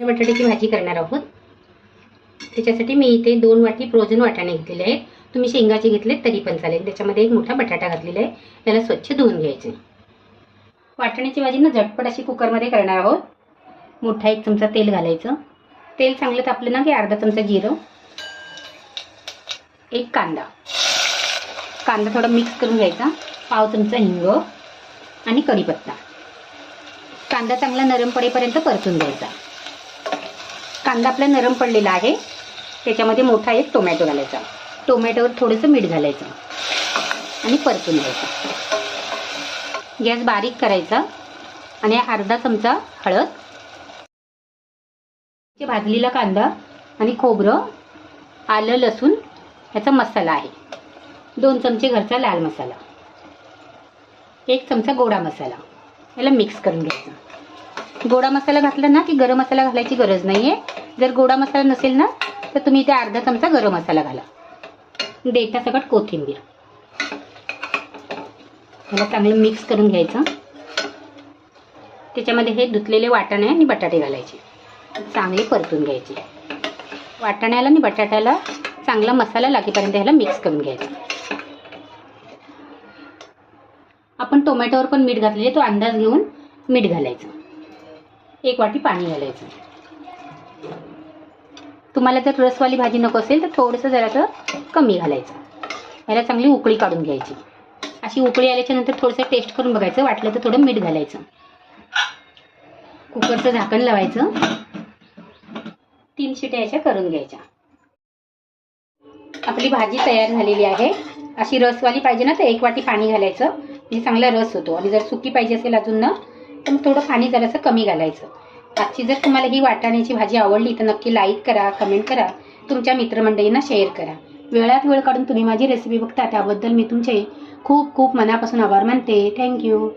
बटाट्याची भाजी करणार आहोत. त्याच्यासाठी मी इथे दोन वाटी फ्रोझन वाटाणे घेतलेले आहेत. तुम्ही शेंगाचे घेतले तरी पण चालेल. त्याच्यामध्ये एक मोठा बटाटा घातलेला आहे. त्याला स्वच्छ धुवून घ्यायचे. वाटाण्याची भाजी ना झटपट अशी कुकरमध्ये करणार आहोत. मोठा एक चमचा तेल घालायचं. तेल चांगलं तापलं ना की अर्धा चमचा जिरं. एक कांदा. कांदा थोडा मिक्स करून घ्यायचा. पाव चमचा हिंग आणि कढीपत्ता. कांदा चांगला नरम पडेपर्यंत परतून द्यायचा कांदा आपला नरम पडलेला आहे. त्याच्यामध्ये मोठा एक टोमॅटो घालायचा. टोमॅटोवर थोडंसं मीठ घालायचं. आणि परतून घ्यायचं. गॅस बारीक करायचा. आणि अर्धा चमचा हळद. भाजलेला कांदा आणि खोबरं आलं लसूण ह्याचा मसाला आहे. दोन चमचे घरचा लाल मसाला. एक चमचा गोडा मसाला. याला मिक्स करून घ्यायचा. गोडा मसाला घातला ना की गरम मसाला घालायची गरज नाही आहे जर गोडा मसाला नसेल ना तर तुम्ही इथे अर्धा चमचा गरम मसाला घाला. देठासकट कोथिंबीर. ह्याला चांगलं मिक्स करून घ्यायचं. त्याच्यामध्ये हे धुतलेले वाटाणे आणि बटाटे घालायचे. चांगले परतून घ्यायचे. वाटाण्याला आणि बटाट्याला चांगला मसाला लागेपर्यंत ह्याला मिक्स करून घ्यायचा. आपण टोमॅटोवर पण मीठ घातलेले तो अंदाज घेऊन मीठ घालायचं. एक वाटी पाणी घालायचं. तुम्हाला जर रसवाली भाजी नको असेल तर थोडंसं जरासं कमी घालायचं. याला चांगली उकळी काढून घ्यायची. अशी उकळी आल्याच्यानंतर थोडंसं टेस्ट करून बघायचं. वाटलं तर थोडं मीठ घालायचं. कुकरचं झाकण लावायचं. तीन शिट्या याच्या करून घ्यायच्या. आपली भाजी तयार झालेली आहे. अशी रसवाली पाहिजे ना तर एक वाटी पाणी घालायचं. म्हणजे चांगला रस होतो. आणि जर सुकी पाहिजे असेल अजून ना तर मग थोडं पाणी जरासं कमी घालायचं. आजची जर तुम्हाला ही वाटाण्याची भाजी आवडली तर नक्की लाईक करा कमेंट करा. तुमच्या मित्रमंडळींना शेअर करा. वेळात वेळ काढून तुम्ही माझी रेसिपी बघता त्याबद्दल मी तुमचे खूप खूप मनापासून आभार मानते. थँक्यू